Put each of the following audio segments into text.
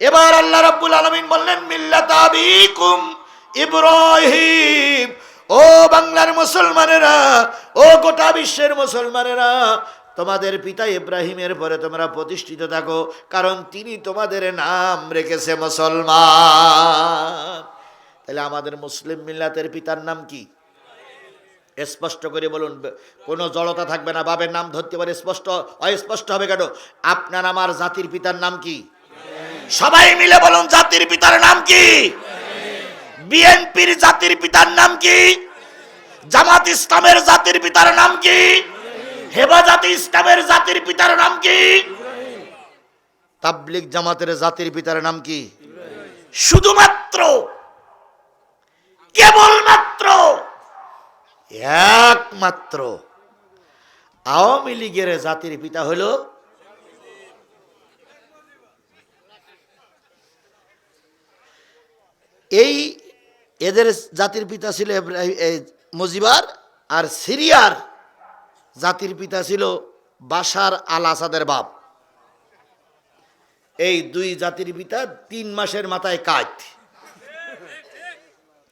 এবার আল্লাহ রাব্বুল আলামিন বললেন, মিল্লাত আবিকুম ইব্রাহিম। ও বাংলার মুসলমানেরা, ও গোটা বিশ্বের মুসলমানেরা, তোমাদের পিতা ইব্রাহিমের পরে তোমরা প্রতিষ্ঠিত থাকো, কারণ তিনি তোমাদের নাম রেখেছে মুসলমান। তাহলে আমাদের মুসলিম মিল্লাতের পিতার নাম কি? স্পষ্ট করে বলুন, কোনো জড়তা থাকবে না বাবের নাম ধরতে পারে স্পষ্ট, অস্পষ্ট হবে কেন? আপনার, আমার জাতির পিতার নাম কি? সবাই মিলে বলুন, জাতির পিতার নাম কি? বিএনপির জাতির পিতার নাম কি? জামাত ইসলামের জাতির পিতার নাম কি? হেফাজত ইসলামের জাতির পিতার নাম কি? তাবলিক জামাতের জাতির পিতার নাম কি? শুধুমাত্র, কেবলমাত্র, একমাত্র আওয়ামী লীগের জাতির পিতা হল এই এদের জাতির পিতা ছিল মুজিবার আর সিরিয়ার জাতির পিতা ছিল বাসার আল আসাদের বাপ। এই দুই জাতির পিতা তিন মাসের মাথায় কাজ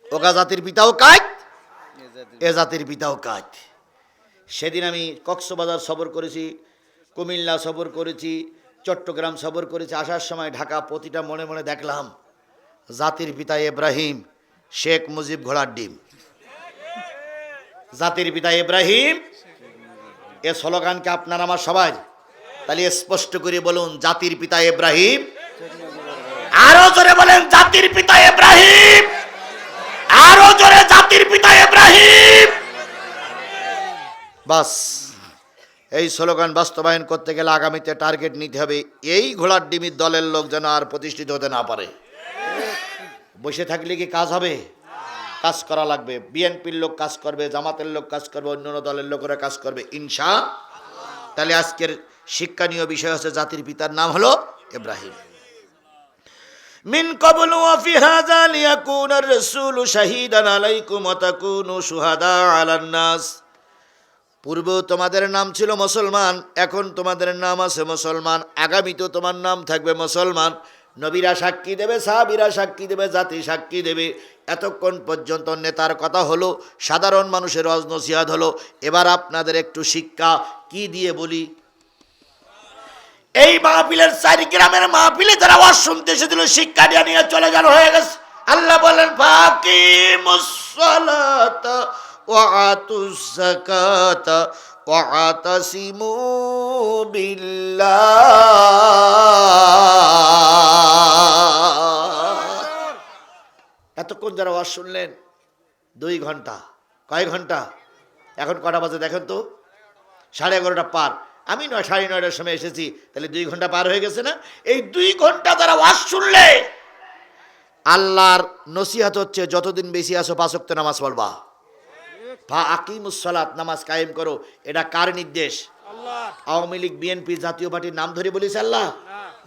ওকা জাতির পিতাও কাজ এ জাতির পিতাও কাজ সেদিন আমি কক্সবাজার সফর করেছি, কুমিল্লা সফর করেছি, চট্টগ্রাম সফর করেছি, আসার সময় ঢাকা প্রতিটা মনে মনে দেখলাম জাতির পিতা ইব্রাহিম, শেখ মুজিব ঘোড়ার ডিম। জাতির পিতা ইব্রাহিম, এ স্লোগানকে আপনার আমার সবাই, তাহলে স্পষ্ট করে বলুন, জাতির পিতা ইব্রাহিম। আরও জোরে বলেন, জাতির পিতা ইব্রাহিম। আরও জোরে, জাতির পিতা ইব্রাহিম। বাস, এই স্লোগান বাস্তবায়ন করতে গেলে আগামীতে টার্গেট নিতে হবে, এই ঘোড়ার ডিমির দলের লোক যেন আর প্রতিষ্ঠিত হতে না পারে। বসে থাকলে কি কাজ হবে? কাজ করা লাগবে। বিএনপির লোক কাজ করবে, জামাতের লোক কাজ করবে, অন্যান্য দলের লোকেরা কাজ করবে, ইনশা তাহলে আজকের শিক্ষণীয় বিষয় হচ্ছে জাতির পিতার নাম হলো ইব্রাহিম। আলান তোমাদের নাম ছিল মুসলমান, এখন তোমাদের নাম আছে মুসলমান, আগামীতেও তোমার নাম থাকবে মুসলমান। নবীরা সাক্ষী দেবে, সাহাবিরা সাক্ষী দেবে, জাতি সাক্ষী দেবে। এতক্ষণ পর্যন্ত নেতার কথা হলো, সাধারণ মানুষের অজনসিয়াদ হলো। এবার আপনাদের একটু শিক্ষা, কি দিয়ে বলি? এই মাহফিলের চারি গ্রামের মাহফিলে যারা আওয়াজ শুনতে এসেছিল, শিক্ষা দিয়ে নিয়ে চলে গেল হয়ে গেছে। আল্লাহ বলেন ফাঁকি মুসলাত ওয়াতুস যাকাত ওয়াতাসিমু বিল্লাহ। এতক্ষণ যারা ওয়াজ শুনলেন দুই ঘণ্টা কয় ঘণ্টা? এখন কটা বাজে দেখেন তো? সাড়ে এগারোটা পার। আমি নয় সাড়ে নয়টার সময় এসেছি তাহলে দুই ঘণ্টা পার হয়ে গেছে না? এই দুই ঘণ্টা যারা ওয়াজ শুনলে আল্লাহর নসিহাত হচ্ছে যতদিন বেশি আসো পাঁচক্ত নামাজ পড়বা। ফা আকিমুসলাত নামাজ কায়েম করো। এটা কার নির্দেশ? আওয়ামী লীগ বিএনপি জাতীয় পার্টির নাম ধরে বলিস আল্লাহ।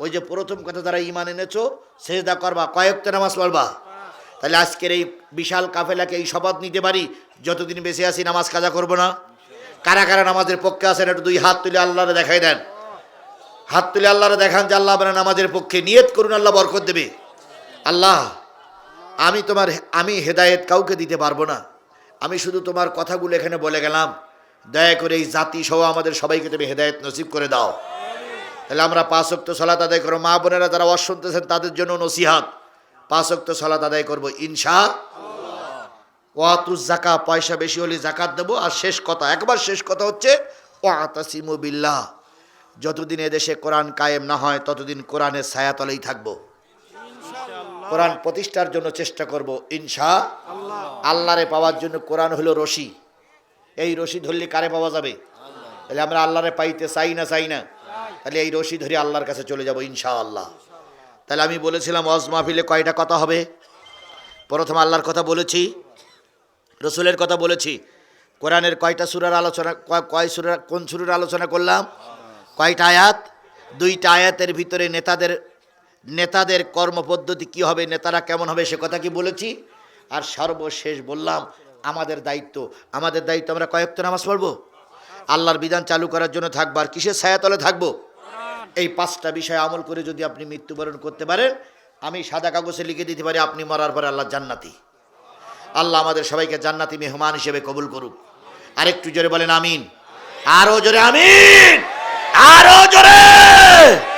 ওই যে প্রথম কথা যারা ইমান এনেছো সেজদা করবা কয়েকটা নামাজ পড়বা? তাহলে আজকের এই বিশাল কাফেলাকে এই শপথ নিতে পারি? যতদিন বেঁচে আছি নামাজ কাজা করব না। কারা কারা নামাজের পক্ষে আছেন একটু দুই হাত তুলে আল্লাহরে দেখাই দেন। হাত তুলে আল্লাহরে দেখান যে আল্লাহ আপনার নামাজের পক্ষে নিয়ত করুন, আল্লাহ বরকত দেবে। আল্লাহ, আমি তোমার আমি হেদায়েত কাউকে দিতে পারব না। আমি শুধু তোমার কথাগুলো এখানে বলে গেলাম। দয়া করে এই জাতি সহ আমাদের সবাইকে তুমি হেদায়েত নসিব করে দাও। তাহলে আমরা পাঁচ অক্ত সলাত আদায় করো। মা বোনেরা যারা শুনতেছেন তাদের জন্য নসিহাত। পাঁচ অক্ত সলাত আদায় করব ইনশা ওয়াতুজ জাকা পয়সা বেশি হলে জাকাত দেবো। আর শেষ কথা একবার শেষ কথা হচ্ছে ওয়াতাসিমু বিল্লাহ। যতদিন এদেশে কোরআন কায়েম না হয় ততদিন কোরআনের ছায়াতলেই থাকব। কোরআন প্রতিষ্ঠার জন্য চেষ্টা করব ইনশা আল্লাহরে পাওয়ার জন্য কোরআন হলো রশি। এই রশি ধরলে কারে পাওয়া যাবে? তাহলে আমরা আল্লাহরে পাইতে চাই না চাই না। তাহলে এই রশি ধরে আল্লাহর কাছে চলে যাব ইনশা আল্লাহ। তাহলে আমি বলেছিলাম, ওয়াজ মাহফিলে কয়টা কথা হবে? প্রথম আল্লাহর কথা বলেছি, রসুলের কথা বলেছি। কোরআনের কয়টা সুরের আলোচনা, কয় সুরার, কোন সুরের আলোচনা করলাম? কয়টা আয়াত? দুইটা আয়াতের ভিতরে নেতাদের নেতাদের কর্মপদ্ধতি কি হবে, নেতারা কেমন হবে, সে কথা কি বলেছি? আর সর্বশেষ বললাম, আমাদের দায়িত্ব। আমাদের দায়িত্ব আমরা কয়েকটা নামাজ পড়ব? আল্লাহর বিধান চালু করার জন্য থাকব। আর কিসের ছায়াতলে থাকব? এই পাঁচটা বিষয় আমল করে যদি আপনি মৃত্যুবরণ করতে পারেন, আমি সাদা কাগজে লিখে দিতে পারি, আপনি মরার পরে আল্লাহ জান্নাতি। আল্লাহ আমাদের সবাইকে জান্নাতি মেহমান হিসেবে কবুল করুক। আরেকটু জোরে বলেন, আমিন। আরও জোরে, আমিন। আরও জোরে।